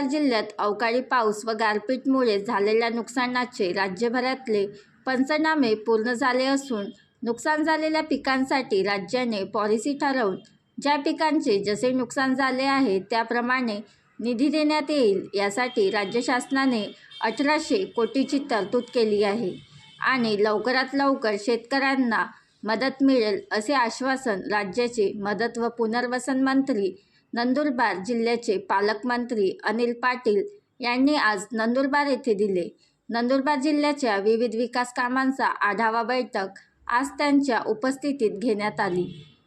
जिल्ह्यात अवकाळी पाऊस व गारपीटमुळे झालेल्या नुकसानाचे राज्यभरातले पंचनामे पूर्ण झाले असून नुकसान झालेल्या पिकांसाठी राज्याने पॉलिसी ठरवून ज्या पिकांचे जसे नुकसान झाले आहे त्याप्रमाणे निधी देण्यात येईल यासाठी राज्य शासनाने अठराशे कोटीची तरतूद केली आहे आणि लवकरात लवकर शेतकऱ्यांना मदत मिळेल असे आश्वासन राज्याचे मदत व पुनर्वसन मंत्री नंदुरबार जिल्ह्याचे पालकमंत्री अनिल पाटील यांनी आज नंदुरबार येथे दिले. नंदुरबार जिल्ह्याच्या विविध विकास कामांचा आढावा बैठक आज त्यांच्या उपस्थितीत घेण्यात आली.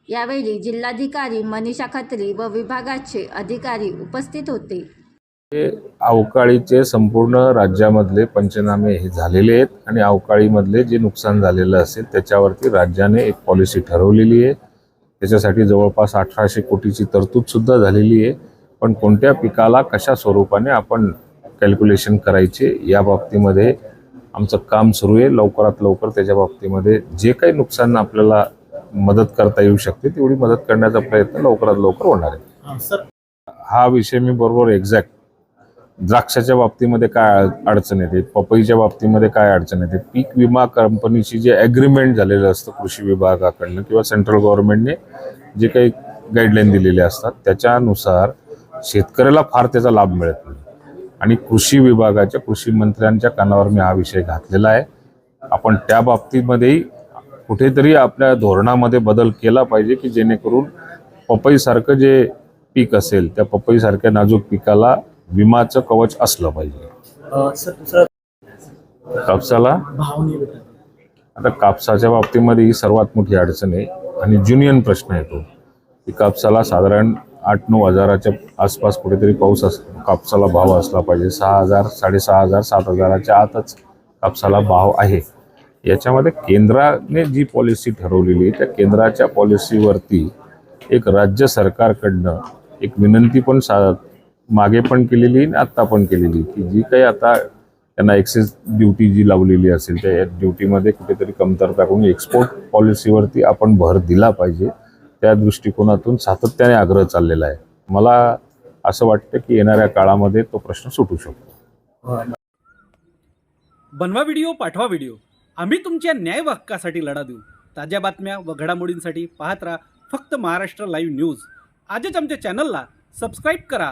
यावेळी जिल्हाधिकारी मनीषा खत्री व विभागाचे अधिकारी उपस्थित होते. हे अवकाळीचे संपूर्ण राज्यामधले पंचनामे हे झालेले आहेत आणि अवकाळीमधले जे नुकसान झालेलं असेल त्याच्यावरती राज्याने एक पॉलिसी ठरवलेली आहे. त्याच्यासाठी जवळपास अठराशे कोटीची तरतूद सुद्धा झालेली आहे. पण कोणत्या पिकाला कशा स्वरूपाने आपण कॅल्क्युलेशन करायचे या बाबतीमध्ये आमचं काम सुरू आहे. लवकरात लवकर त्याच्या बाबतीमध्ये जे काही नुकसान आपल्याला मदत करता येऊ शकते तेवढी मदत करण्याचा प्रयत्न लवकरात लवकर होणार आहे. हा, सर. हा विषय मी बरोबर एक्झॅक्ट द्राक्षाच्या बाबतीमध्ये काय अडचण येते? पपईच्या बाबतीमध्ये काय अडचण येते? पीक विमा कंपनीची जे ॲग्रीमेंट झालेलं असतं कृषी विभागाकडनं किंवा सेंट्रल गव्हर्नमेंटने जे काही गाईडलाईन दिलेले असतात त्याच्यानुसार शेतकऱ्याला फार त्याचा लाभ मिळत नाही. आणि कृषी विभागाच्या कृषी मंत्र्यांच्या कानावर मी हा विषय घातलेला आहे. आपण त्या बाबतीमध्येही कुठेतरी आपल्या धोरणामध्ये बदल केला पाहिजे की जेणेकरून पपईसारखं जे पीक असेल त्या पपईसारख्या नाजूक पिकाला विमाचं कवच असलं पाहिजे. कापसाला? आता कापसाच्या बाबतीमध्ये ही सर्वात मोठी अडचण आहे आणि जुनियन प्रश्न येतो की कापसाला साधारण आठ नऊ हजाराच्या आसपास कुठेतरी पाऊस अस कापसाला भाव असला पाहिजे. सहा हजार साडेसहा हजार सात हजाराच्या आतच कापसाला भाव आहे. याच्यामध्ये केंद्राने जी पॉलिसी ठरवलेली आहे त्या केंद्राच्या पॉलिसीवरती एक राज्य सरकारकडनं एक विनंती पण सा मागे पण केलेली आणि आत्ता पण केलेली. की जी काही आता त्यांना एक्सेस ड्युटी जी लावलेली असेल त्या ड्युटीमध्ये कुठेतरी कमतरता करून एक्सपोर्ट पॉलिसीवरती आपण भर दिला पाहिजे. त्या दृष्टिकोनातून सातत्याने आग्रह चाललेला आहे. मला असं वाटतं की येणाऱ्या काळामध्ये तो प्रश्न सुटू शकतो. बनवा व्हिडिओ पाठवा व्हिडिओ आम्ही तुमच्या न्याय हक्कासाठी लढा देऊ. ताज्या बातम्या व घडामोडींसाठी पाहत राहा फक्त महाराष्ट्र लाईव्ह न्यूज आजच आमच्या चॅनलला सबस्क्राईब करा.